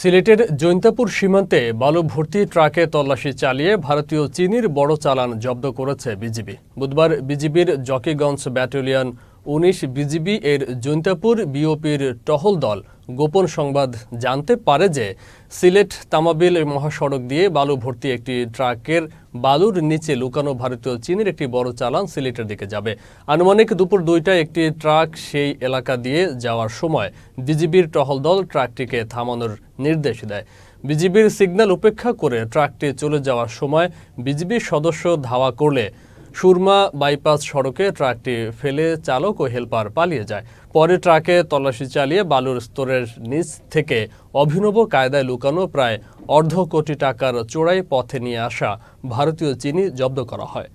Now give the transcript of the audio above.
সিলেটের জৈন্তাপুর সীমান্তে বালু ভর্তি ট্রাকে তল্লাশি চালিয়ে ভারতীয় চিনির বড় চালান জব্দ করেছে বিজিবি। বুধবার বিজিবির জকিগঞ্জ ব্যাটালিয়ন উনিশ বিজিবি এর জৈন্তাপুর বিওপির টহল দল গোপন সংবাদ জানতে পারে যে সিলেট, তামাবিল মহাসড়ক দিয়ে বালু ভর্তি একটি ট্রাকের বালুর নিচে লুকানো ভারতীয় চীনের একটি বড় চালান সিলেটের দিকে যাবে। আনুমানিক দুপুর দুইটায় একটি ট্রাক সেই এলাকা দিয়ে যাওয়ার সময় বিজিবির টহল দল ট্রাকটিকে থামানোর নির্দেশ দেয়। বিজিবির সিগন্যাল উপেক্ষা করে ট্রাকটি চলে যাওয়ার সময় বিজিবির সদস্য ধাওয়া করলে সুরমা বাইপাস সড়কে ট্রাকটি ফেলে চালক ও হেলপার পালিয়ে যায়। পরে ট্রাকে তল্লাশি চালিয়ে বালুর স্তরের নিচ থেকে অভিনব কায়দায় লুকানো প্রায় অর্ধ কোটি টাকার চোরাই পথে নিয়ে আসা ভারতীয় চিনি জব্দ করা হয়।